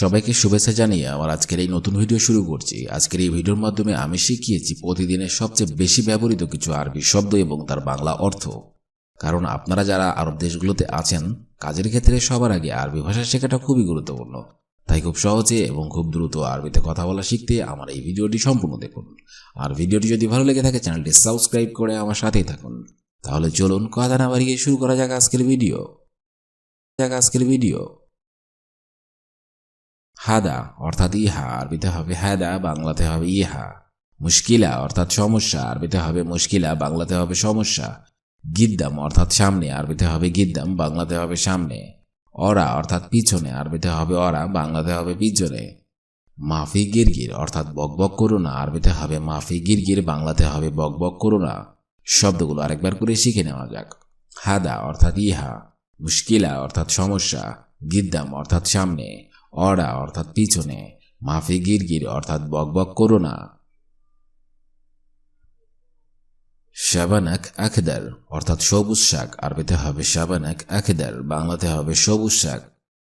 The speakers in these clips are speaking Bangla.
সবাইকে শুভেচ্ছা জানিয়ে আমার আজকের এই নতুন ভিডিও শুরু করছি। আজকের এই ভিডিওর মাধ্যমে আমি শিখিয়েছি প্রতিদিনের সবচেয়ে বেশি ব্যবহৃত কিছু আরবি শব্দ এবং তার বাংলা অর্থ। কারণ আপনারা যারা আরব দেশগুলোতে আছেন, কাজের ক্ষেত্রে সবার আগে আরবি ভাষা শেখাটা খুবই গুরুত্বপূর্ণ। তাই খুব সহজে এবং খুব দ্রুত আরবিতে কথা বলা শিখতে আমার এই ভিডিওটি সম্পূর্ণ দেখুন। আর ভিডিওটি যদি ভালো লেগে থাকে, চ্যানেলটি সাবস্ক্রাইব করে আমার সাথেই থাকুন। তাহলে চলুন কথা না বাড়িয়ে শুরু করা যাক আজকের ভিডিও। যাক আজকের ভিডিও। হাদা, অর্থাৎ ইহা, আরবিতে হবে হাদা, বাংলাতে হবে ইহা। মুশকিলা, অর্থাৎ সমস্যা, আরবিতে হবে মুশকিলা, বাংলাতে হবে সমস্যা। গিদ্দাম, অর্থাৎ সামনে, আরবিতে হবে গিদ্দাম, বাংলাতে হবে সামনে। অরা, অর্থাৎ পিছনে, আরবিতে হবে অরা, বাংলাতে হবে পিছনে। মাফি গিরগির, অর্থাৎ বকবক করো না আরবিতে হবে মাফি গিরগির, বাংলাতে হবে বকবক করো না শব্দগুলো আরেকবার করে শিখে নেওয়া যাক। হাদা, অর্থাৎ ইহা। মুশকিলা, অর্থাৎ সমস্যা। গিদ্দাম, অর্থাৎ সামনে। অরা অর্থাৎ পিছনে। মাফি গিরগির অর্থাৎ বকবক করো না। শাবানাক আখদার, অর্থাৎ সবুজ শাক। আরবিতে হবে শাবানাক আখদার, বাংলাতে হবে সবুজ শাক।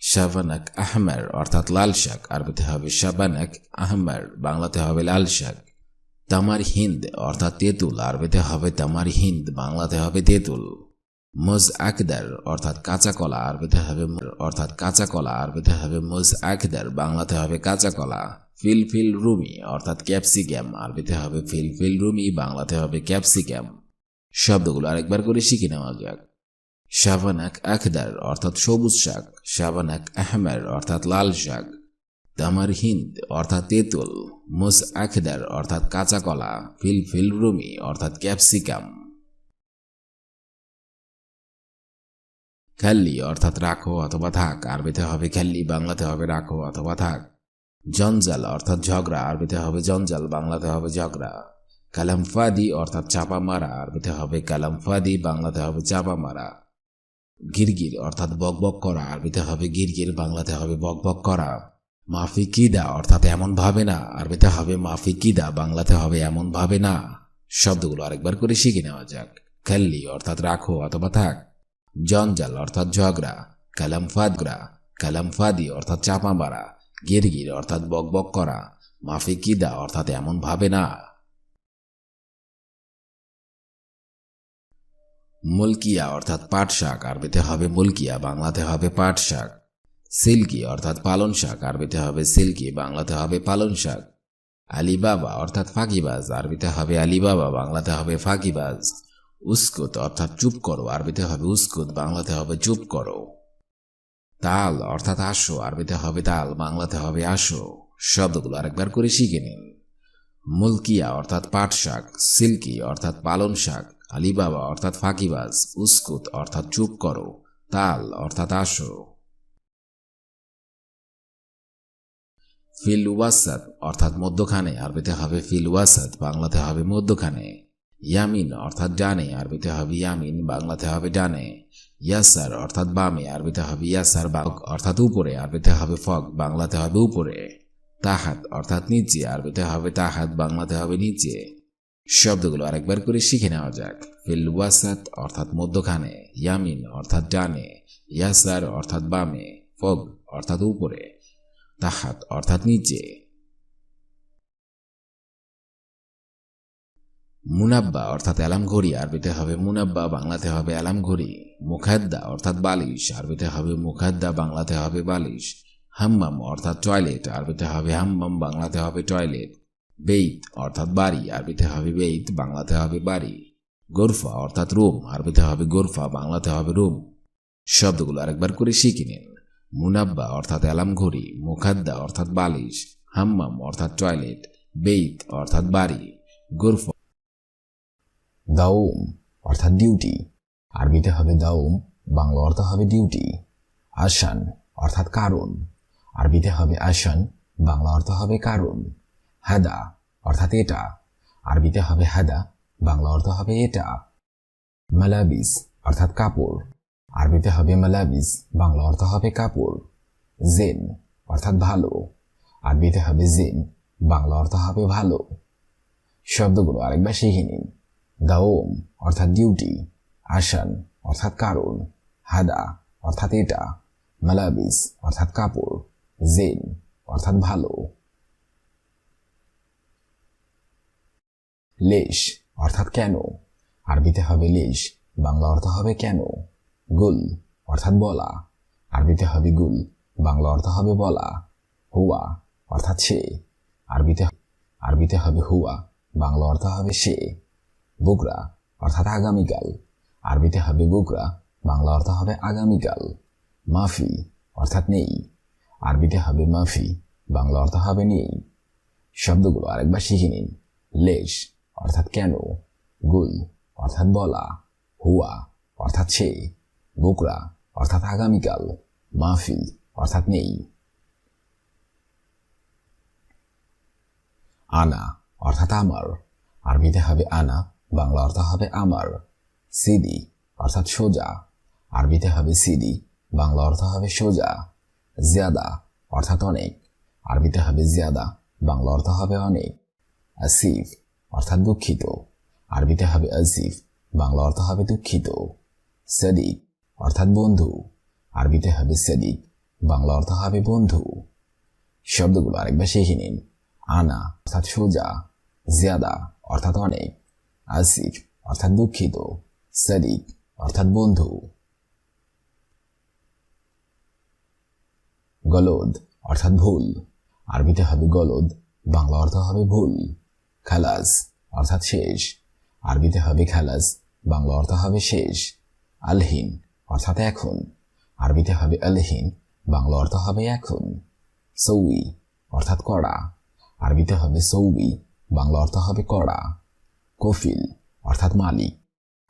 শাবানাক আহমার, অর্থাৎ লাল শাক। আরবিতে হবে শাবানাক আহমার, বাংলাতে হবে লাল শাক। তামার হিন্দ, অর্থাৎ তেঁতুল। আরবিতে হবে তামার হিন্দ, বাংলাতে হবে তেঁতুল। মুজ আকদার, অর্থাৎ কাঁচা কলা আরবিতে হবে অর্থাৎ কাঁচা কলা আরবিতে হবে মুজ আকদার, বাংলাতে হবে কাঁচা কলা, ফিলফিল রুমি, অর্থাৎ ক্যাপসিক্যাম আরবিতে হবে ফিলফিল রুমি, বাংলাতে হবে ক্যাপসিক্যাম শব্দগুলো আরেকবার করে শিখে নেওয়া যাক। শাবানাক আখদার অর্থাৎ সবুজ শাক, শাবানাক আহমের, অর্থাৎ লাল শাক। তামার হিন্দ, অর্থাৎ তেঁতুল মুস আখদার অর্থাৎ কাঁচা কলা, ফিলফিল রুমি, অর্থাৎ ক্যাপসিকাম। খাল্লি অর্থাৎ রাখো অথবা থাক, আরবিতে হবে খাল্লি বাংলাতে হবে রাখো অথবা থাক। জঞ্জাল, অর্থাৎ ঝগড়া, আরবিতে হবে জঞ্জাল, বাংলাতে হবে ঝগড়া। কালামফাদি, অর্থাৎ চাপা মারা, আরবিতে হবে কালামফাদি, বাংলাতে হবে চাপা মারা। গিরগির, অর্থাৎ বকবক করা, আরবিতে হবে গিরগির, বাংলাতে হবে বকবক করা। মাফি কিদা, অর্থাৎ এমন ভাবে না, আরবিতে হবে মাফি কিদা, বাংলাতে হবে এমন ভাবে না। শব্দগুলো আরেকবার করে শিখে নেওয়া যাক। খাল্লি অর্থাৎ রাখো অথবা থাক। জঞ্জাল অর্থাৎ ঝগড়া কালামফাদগরা কালামফাদি অর্থাৎ চাপা মারা, গিরগির অর্থাৎ বকবক করা মাফি কিদা অর্থাৎ এমন ভাবে না। মুলকিয়া অর্থাৎ পাট শাক আরবিতে হবে মুলকিয়া, বাংলাতে হবে পাট শাক সিল্কি অর্থাৎ পালন শাক আরবিতে হবে সিল্কি, বাংলাতে হবে পালন শাক আলিবাবা অর্থাৎ ফাঁকিবাজ, আরবিতে হবে আলিবাবা, বাংলাতে হবে ফাঁকিবাজ। উস্কুত, অর্থাৎ চুপ করো, আরবিতে হবে উস্কুত, বাংলাতে হবে চুপ করো। তাল, অর্থাৎ আসো, আরবিতে হবে তাল, বাংলাতে হবে আসো। শব্দগুলো আরেকবার করে শিখে নিন। মুলকিয়া, অর্থাৎ পাট শাক সিল্কি, অর্থাৎ পালন শাক আলিবাবা, অর্থাৎ ফাঁকিবাজ, উস্কুত, অর্থাৎ চুপ করো। তাল, অর্থাৎ আসো। ফিল ওয়াসাদ অর্থাৎ মধ্যখানে, আরবিতে হবে ফিল ওয়াসাদ বাংলাতে হবে মধ্যখানে। ইয়ামিন অর্থাৎ ডানে, আরবিতে হবে ইয়ামিন বাংলাতে হবে ডানে। ইয়াসার অর্থাৎ বামে, আরবিতে হবে ইয়াসার বাগ অর্থাৎ উপরে, আরবিতে হবে ফক বাংলাতে হবে উপরে। তাহাত, অর্থাৎ নিচে, আরবিতে হবে তাহাত, বাংলাতে হবে নিচে। শব্দগুলো আরেকবার করে শিখে নেওয়া যাক। ফিল ওয়াসাত, অর্থাৎ মধ্যখানে। ইয়ামিন অর্থাৎ ডানে। ইয়াসার অর্থাৎ বামে। ফগ, অর্থাৎ উপরে। তাহাত, অর্থাৎ নিচে। মুনাব্বা, অর্থাৎ অ্যালাম ঘড়ি আরবিতে হবে মুনাব্বা, বাংলাতে হবে অ্যালাম ঘড়ি। মুখাদ্দা, অর্থাৎ বালিশ, আরবিতে হবে মুখাদ্দা, বাংলাতে হবে বালিশ। হাম্মাম, অর্থাৎ টয়লেট, আরবিতে হবে হাম্মাম, বাংলাতে হবে টয়লেট। বেইত, অর্থাৎ বাড়ি, আরবিতে হবে বেইত, বাংলাতে হবে বাড়ি। গোরফা, অর্থাৎ রুম, আরবিতে হবে গোরফা, বাংলাতে হবে রুম। শব্দগুলো আরেকবার করে শিখে নিন। মুনাব্বা, অর্থাৎ অ্যালাম ঘড়ি, মুখাদ্দা, অর্থাৎ বালিশ। হাম্মাম, অর্থাৎ টয়লেট। বেইত, অর্থাৎ বাড়ি। গোরফা দাউম অর্থাৎ ডিউটি আরবিতে হবে দাউম বাংলা অর্থ হবে ডিউটি আসান, অর্থাৎ কারণ। আরবিতে হবে আসান, বাংলা অর্থ হবে কারণ। হাদা, অর্থাৎ এটা। আরবিতে হবে হাদা, বাংলা অর্থ হবে এটা। মালাবিস, অর্থাৎ কাপড়। আরবিতে হবে মালাবিস, বাংলা অর্থ হবে কাপড়। জেন, অর্থাৎ ভালো। আরবিতে হবে জেন, বাংলা অর্থ হবে ভালো। শব্দগুলো আরেকবার শিখে নিন। দাওম অর্থাৎ ডিউটি আসান, অর্থাৎ কারণ হাদা অর্থাৎ এটা মালাবিস অর্থাৎ কাপড় জেন অর্থাৎ ভালো লেশ অর্থাৎ কেন, আরবিতে হবে লেশ বাংলা অর্থ হবে কেন, গুল, অর্থাৎ বলা, আরবিতে হবে গুল, বাংলা অর্থ হবে বলা, হুয়া, অর্থাৎ সে, আরবিতে আরবিতে হবে হুয়া, বাংলা অর্থ হবে সে বুকরা, অর্থাৎ আগামীকাল। আরবিতে হবে বুকরা, বাংলা অর্থ হবে আগামীকাল। মাফি, অর্থাৎ নেই। আরবিতে হবে মাফি, বাংলা অর্থ হবে নেই। শব্দগুলো আরেকবার শিখে নিন। লেশ, অর্থাৎ কেন? গুল, অর্থাৎ বলা। হুয়া, অর্থাৎ সে। বুকরা, অর্থাৎ আগামীকাল। মাফি, অর্থাৎ নেই। আনা, অর্থাৎ আমার। আরবিতে হবে আনা বাংলা অর্থ হবে আমার। সিদি অর্থাৎ সোজা। আরবিতে হবে সিদি বাংলা অর্থ হবে সোজা। জিয়াদা, অর্থাৎ অনেক। আরবিতে হবে জিয়াদা, বাংলা অর্থ হবে অনেক। আসিফ অর্থাৎ দুঃখিত। আরবিতে হবে আসিফ বাংলা অর্থ হবে দুঃখিত। সদিক অর্থাৎ বন্ধু। আরবিতে হবে সদিক বাংলা অর্থ হবে বন্ধু। শব্দগুলো আরেকবার শিখে নিন। আনা, অর্থাৎ সোজা। জিয়াদা, অর্থাৎ অনেক। আসিফ, অর্থাৎ দুঃখিত, সদিক, অর্থাৎ বন্ধু। গলদ, অর্থাৎ ভুল। আরবিতে হবে গলদ, বাংলা অর্থ হবে ভুল। খালাস, অর্থাৎ শেষ। আরবিতে হবে খালাস, বাংলা অর্থ হবে শেষ। আলহিন, অর্থাৎ এখন। আরবিতে হবে আলহিন, বাংলা অর্থ হবে এখন। সৌই, অর্থাৎ কড়া। আরবিতে হবে সৌবি বাংলা অর্থ হবে কড়া। কফিল অর্থাৎ মালিক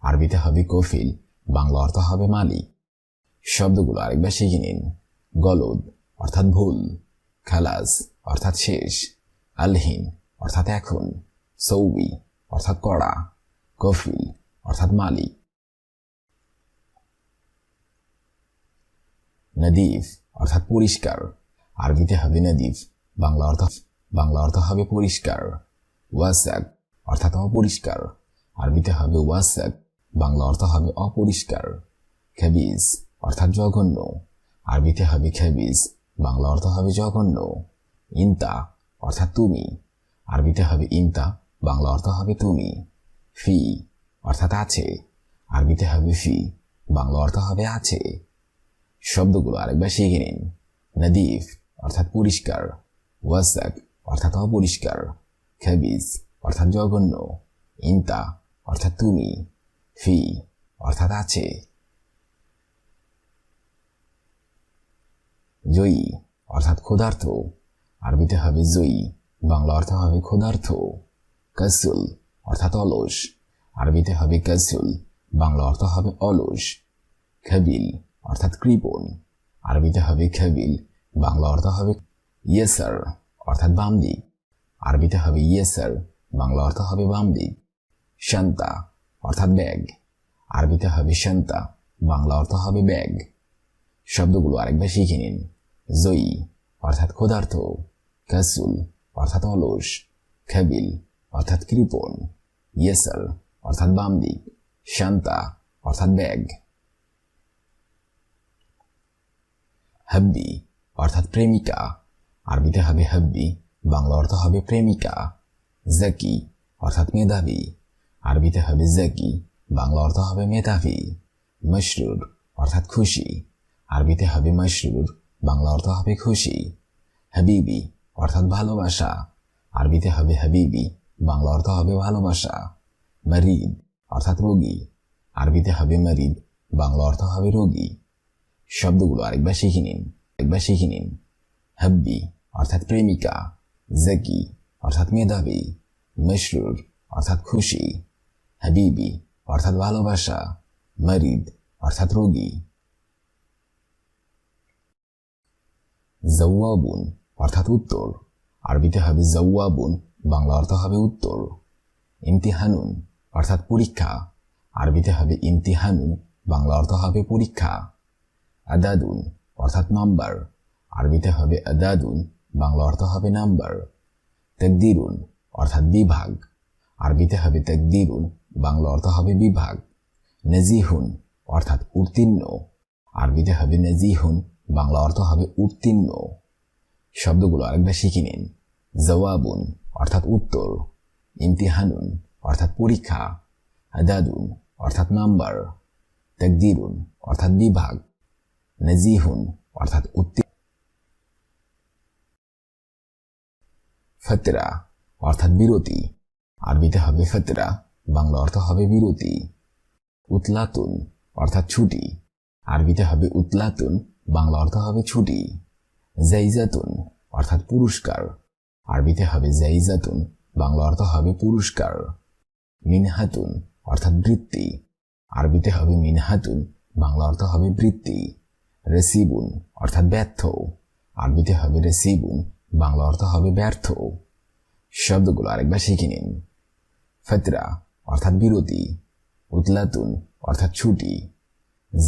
আরবিতে হবে কফিল বাংলা অর্থ হবে মালিক শব্দগুলো আরেকবার শিখে নিন। গলদ, অর্থাৎ ভুল। খালাস, অর্থাৎ শেষ। আলহিন, অর্থাৎ এখন। সৌবি, অর্থাৎ কড়া। কফিল অর্থাৎ মালিক নদীফ, অর্থাৎ পরিষ্কার। আরবিতে হবে নদীফ, বাংলা অর্থ বাংলা অর্থ হবে পরিষ্কার। ওয়াসাক অর্থাৎ অপরিষ্কার। আরবিতে হবে ওয়াসাক বাংলা অর্থ হবে অপরিষ্কার। খেবিজ, অর্থাৎ জঘন্য। আরবিতে হবে খেবিজ, বাংলা অর্থ হবে জঘন্য। ইন্তা, অর্থাৎ তুমি। আরবিতে হবে ইন্তা, বাংলা অর্থ হবে তুমি। ফি, অর্থাৎ আছে। আরবিতে হবে ফি, বাংলা অর্থ হবে আছে। শব্দগুলো আরেকবার শিখে নিন। নদীফ, অর্থাৎ পরিষ্কার। ওয়াসাক অর্থাৎ অপরিষ্কার। খেবিজ অর্থাৎ জঘন্য, ইন্তা, অর্থাৎ তুমি, ফি, অর্থাৎ আছে। জয়ী, অর্থাৎ ক্ষুধার্থ আরবিতে হবে জয়ী, বাংলা অর্থ হবে ক্ষুধার্থ কাসুল, অর্থাৎ অলস, আরবিতে হবে কাসুল, বাংলা অর্থ হবে অলস। খাবিল, অর্থাৎ কৃপণ, আরবিতে হবে খাবিল, বাংলা অর্থ হবে ইয়েসার, অর্থাৎ বাম দিক আরবিতে হবে ইয়েসার বাংলা অর্থ হবে বাম দিক শান্তা অর্থাৎ ব্যাগ। আরবিতে হবে শান্তা, বাংলা অর্থ হবে ব্যাগ। শব্দগুলো আরেকবার শিখে নিন। জয়ী অর্থাৎ ক্ষুধার্থ কাসুল অর্থাৎ অলস, খাবিল অর্থাৎ কৃপণ, ইয়েসার অর্থাৎ বাম দিক শান্তা অর্থাৎ ব্যাগ। হাব্বি অর্থাৎ প্রেমিকা, আরবিতে হবে হাব্বি, বাংলা অর্থ হবে প্রেমিকা। জাকি অর্থাৎ মেধাবী। আরবিতে হবে জাকি বাংলা অর্থ হবে মেধাবী। মশরুর অর্থাৎ খুশি। আরবিতে হবে মশরুর বাংলা অর্থ হবে খুশি। হাবিবি অর্থাৎ ভালোবাসা। আরবিতে হবে হাবিবি বাংলা অর্থ হবে ভালোবাসা। মারিদ অর্থাৎ রোগী। আরবিতে হবে মারিদ বাংলা অর্থ হবে রোগী। শব্দগুলো আরেকবার শিখে নিন। একবার শিখে নিন। হাব্বি অর্থাৎ প্রেমিকা। জাকি অর্থাৎ মেধাবী, মশরুর, অর্থাৎ খুশি, হাবিবি, অর্থাৎ ভালোবাসা, মারিদ, অর্থাৎ রোগী। জওয়াবুন অর্থাৎ উত্তর। আরবিতে হবে জওয়াবুন, বাংলা অর্থ হবে উত্তর। ইমতিহানুন অর্থাৎ পরীক্ষা। আরবিতে হবে ইমতিহানুন, বাংলা অর্থ হবে পরীক্ষা। আদাদুন অর্থাৎ নাম্বার। আরবিতে হবে আদাদুন, বাংলা অর্থ হবে নাম্বার। তেকদিরুন, অর্থাৎ বিভাগ। আরবিতে হবে তেকদিরুন, বাংলা অর্থ হবে বিভাগ। নেজিহুন, অর্থাৎ উত্তীর্ণ। আরবিতে হবে নেজিহুন, বাংলা অর্থ হবে উত্তীর্ণ। শব্দগুলো আরেকবার শিখে নিন। জওয়াবুন, অর্থাৎ উত্তর। ইমতিহানুন, অর্থাৎ পরীক্ষা। আদাদুন, অর্থাৎ নাম্বার। তাকদিরুন, অর্থাৎ বিভাগ। নজিহুন, অর্থাৎ উত্তীর্ণ। ফতরা, অর্থাৎ বিরতি। আরবিতে হবে ফতরা, বাংলা অর্থ হবে বিরতি। উতলাতুন, অর্থাৎ ছুটি। আরবিতে হবে উতলাতুন, বাংলা অর্থ হবে ছুটি। জাইজাতুন অর্থাৎ পুরস্কার। আরবিতে হবে জাইজাতুন বাংলা অর্থ হবে পুরস্কার। মিনহাতুন, অর্থাৎ বৃত্তি। আরবিতে হবে মিনহাতুন, বাংলা অর্থ হবে বৃত্তি। রেসিবুন, অর্থাৎ ব্যর্থ। আরবিতে হবে রেসিবুন বাংলা অর্থ হবে ব্যর্থ। শব্দগুলো আরেকবার শিখে নিন। ফতরা, অর্থাৎ বিরতি। উতলাতুন, অর্থাৎ ছুটি।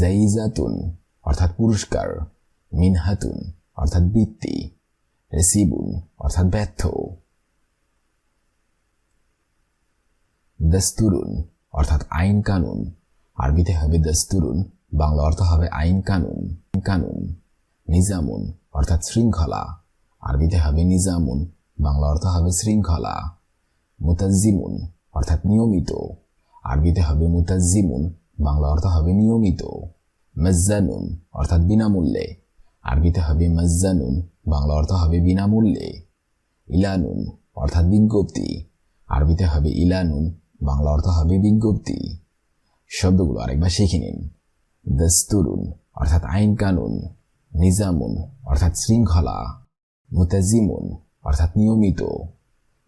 জাইজাতুন অর্থাৎ পুরস্কার। মিনহাতুন, অর্থাৎ বৃত্তি। রেসিবুন, অর্থাৎ ব্যর্থ। দস্তুরুন, অর্থাৎ আইন কানুন। আরবিতে হবে দস্তুরুন, বাংলা অর্থ হবে আইন কানুন। কানুন। নিজামুন, অর্থাৎ শৃঙ্খলা। আরবিতে হবে নিজামুন, বাংলা অর্থ হবে শৃঙ্খলা মুতাজিমুন অর্থাৎ নিয়মিত। আরবিতে হবে মুতাজিমুন বাংলা অর্থ হবে নিয়মিত। মজ্জানুন, অর্থাৎ বিনামূল্যে। আরবিতে হবে মজ্জানুন, বাংলা অর্থ হবে বিনামূল্যে। ইলানুন, অর্থাৎ বিজ্ঞপ্তি। আরবিতে হবে ইলানুন, বাংলা অর্থ হবে বিজ্ঞপ্তি। শব্দগুলো আরেকবার শিখে নিন। দস্তুরুন, অর্থাৎ আইন কানুন নিজামুন, অর্থাৎ শৃঙ্খলা। মুতাজিমুন অর্থাৎ নিয়মিত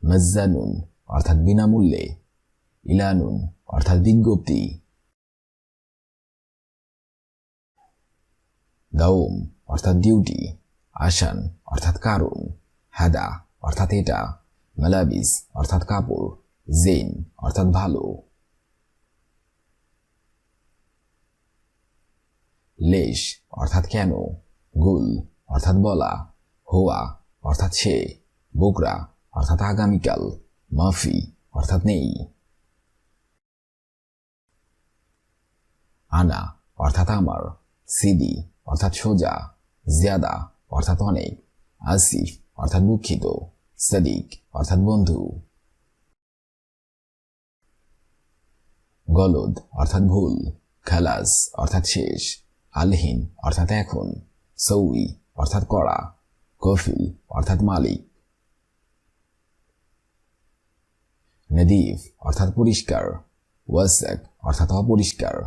মজ্জানুন অর্থাৎ বিনামূল্যে ইলানুন অর্থাৎ বিজ্ঞপ্তি। দাউম অর্থাৎ ডিউটি আসান, অর্থাৎ কারণ। হাদা, অর্থাৎ এটা। মালাবিস, অর্থাৎ কাপড়। জেন অর্থাৎ ভালো। লেশ, অর্থাৎ কেন। গুল, অর্থাৎ বলা। হোয়া, অর্থাৎ সে, বোকরা, অর্থাৎ আগামীকাল, মাফি, অর্থাৎ নেই। আনা, অর্থাৎ আমার। সিদি, অর্থাৎ সোজা। জিয়াদা, অর্থাৎ অনেক। আসিফ, অর্থাৎ দুঃখিত। সদিক, অর্থাৎ বন্ধু। গলদ, অর্থাৎ ভুল। খালাস, অর্থাৎ শেষ। আলহীন, অর্থাৎ এখন। সৌই, অর্থাৎ কড়া। কফিল অর্থাৎ মালিক নদীফ, অর্থাৎ পরিষ্কার। ওয়াসাক, অর্থাৎ অপরিষ্কার।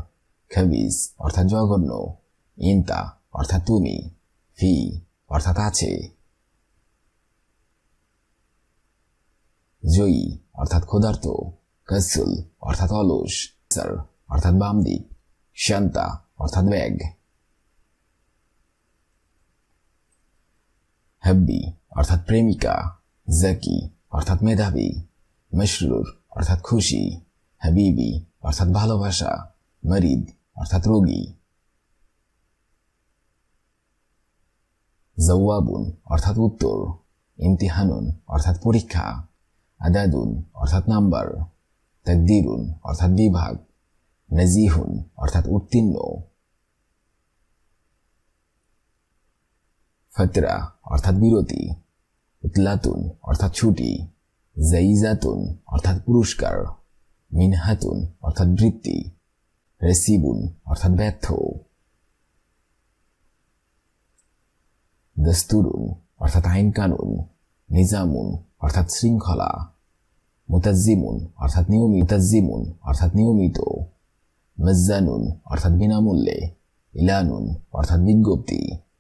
খাবিজ অর্থাৎ জঘন্য। ইন্তা, অর্থাৎ তুমি। ফি অর্থাৎ আছে। জয়ী, অর্থাৎ ক্ষুধার্ত। কাসুল, অর্থাৎ অলস। স্যার, অর্থাৎ বাম দিক শান্তা, অর্থাৎ ব্যাগ হাব্বি, অর্থাৎ প্রেমিকা, জাকি, অর্থাৎ মেধাবী, মশরুর, অর্থাৎ খুশি, হাবিবি, অর্থাৎ ভালোবাসা, মরিদ, অর্থাৎ রোগী। জওয়াবুন, অর্থাৎ উত্তর। ইমতিহানুন, অর্থাৎ পরীক্ষা। আদাদুন, অর্থাৎ নাম্বার। তাকদিরুন, অর্থাৎ বিভাগ। নজিহুন, অর্থাৎ উত্তীর্ণ। ফতরা, অর্থাৎ বিরতি, উতলাতুন, অর্থাৎ ছুটি জাইজাতুন অর্থাৎ পুরস্কার, মিনহাতুন, অর্থাৎ বৃত্তি, রেসিবুন, অর্থাৎ ব্যর্থ, দস্তুরুন, অর্থাৎ আইন কানুন নিজামুন, অর্থাৎ শৃঙ্খলা মুতাজিমুন অর্থাৎ নিয়মিত মুতাজিমুন অর্থাৎ নিয়মিত, মজ্জানুন, অর্থাৎ বিনামূল্যে, ইলানুন, অর্থাৎ বিজ্ঞপ্তি